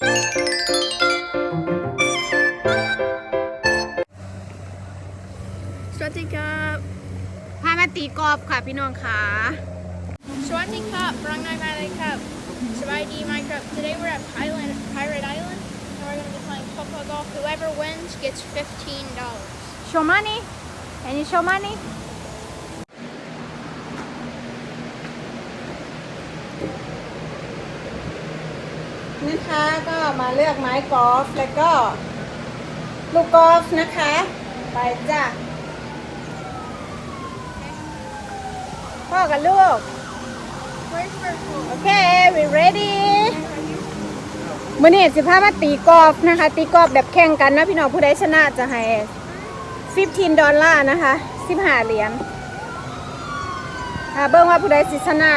สวัสดีครับพามาตีกอล์ฟค่ะพี่น้องค่ะ สวัสดีครับรังนายมาเลยครับสบายดีไหมครับ Today we're at Pirate Pirate Island and we're gonna be playing Papa Golf. Whoever wins gets fifteen dollars. Show money. Any show money? นะคะก็มาเลือกไม้กอล์ฟแล้วก็ ลูกกอล์ฟนะคะ ไปจ้ะพ่อกับลูก โอเค we ready มื่อนี้สิพามาตีกอล์ฟนะคะ ตีกอล์ฟแบบแข่งกันนะพี่น้องผู้ใดชนะจะให้ 15 ดอลลาร์นะคะ 15 เหรียญค่ะเบิ่งว่าผู้ใดสิชนะ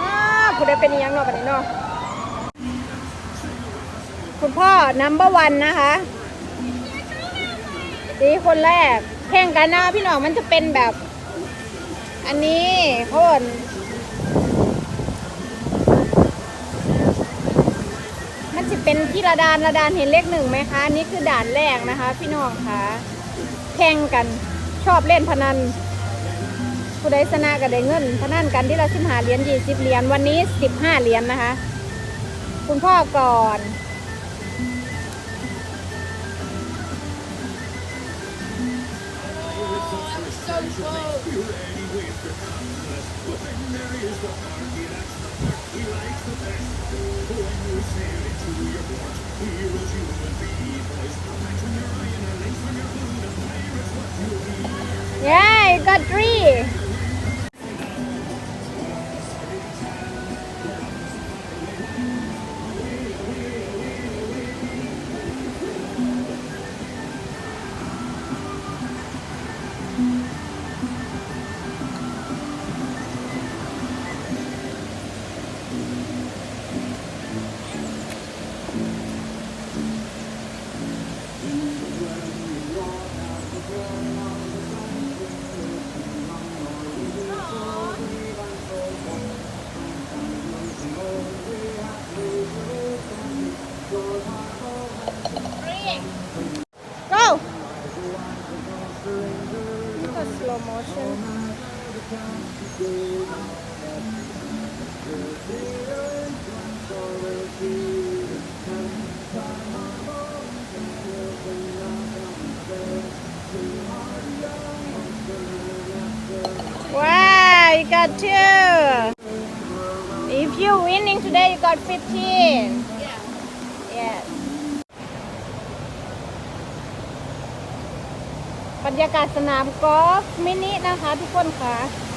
อ้าวผู้ใดเป็นยังเนาะบัดนี้เนาะ คุณพ่อ number one นะคะตีคนแรกแข่งกันนะพี่น้องมันจะเป็นแบบ อันนี้เขาบอกมันจะเป็นที่ระดานระดานเห็นเลขหนึ่งไหมคะนนี่คือด่านแรกนะคะ พี่น้องคะแข่งกันชอบเล่นพนันผู้ใดชนะก็ได้เงินพนันกันที่ละสิบห้าเหรียญยี่สิบเหรียญวันนี้สิบห้าเหรียญนะคะ คุณพ่อก่อน is the party that's the part he likes the best. When you into your your eye and your. A pirate's what you be. Yeah, I got three. Wow, you got two. If you're winning today, you got 15. Yeah. Yes. บรรยากาศสนามกอล์ฟมินินะคะทุกคนคะ่ะ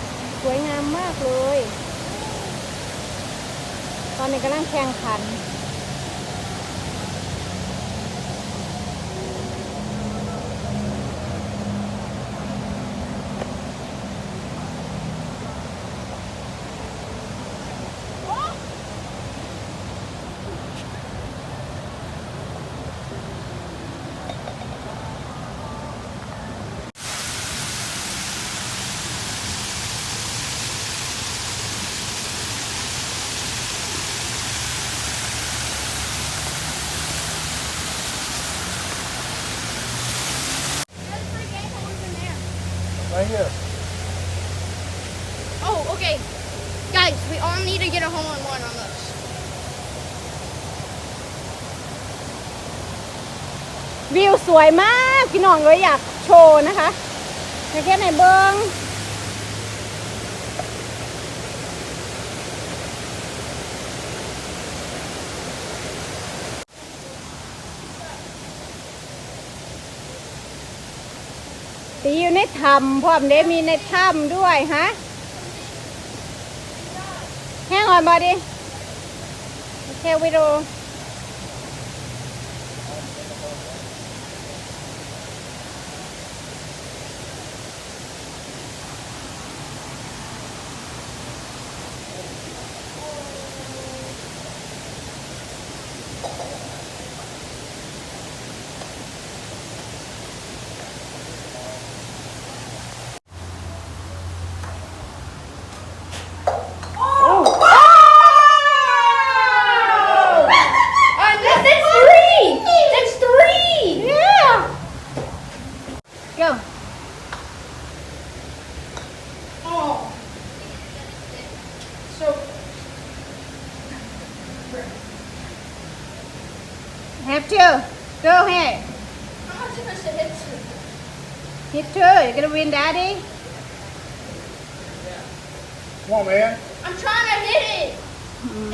วยงามมากเลย ตอนนี้กำลังแข่งขัน Right here. Oh, okay. Guys, we all need to get a hole in one on this. วิวสวยมาก พี่น้องเลยอยากโชว์นะคะในแค่ในเบิง้ง ตีอยู่ในถ้ำพร้อมเด้มีในถ้ำด้วยฮะแห้งอ่อนบอดิโอเควิดีโอ have to go ahead How much am I supposed to hit you? hit two you're gonna win daddy Come on, man. I'm trying to hit it.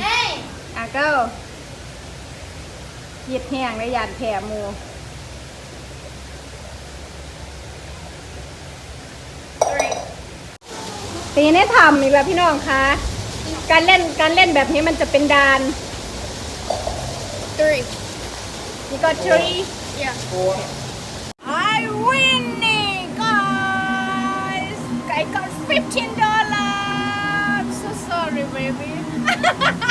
Dang. อะ go หยิบแห้งและหยาดแผ่หมู Three. ตีให้ทำอีกแล้วพี่น้องคะการเล่นการเล่นแบบนี้มันจะเป็นดาน Three. You got three Yeah. Four. I winning guys I got 15 dollars I'm so sorry baby.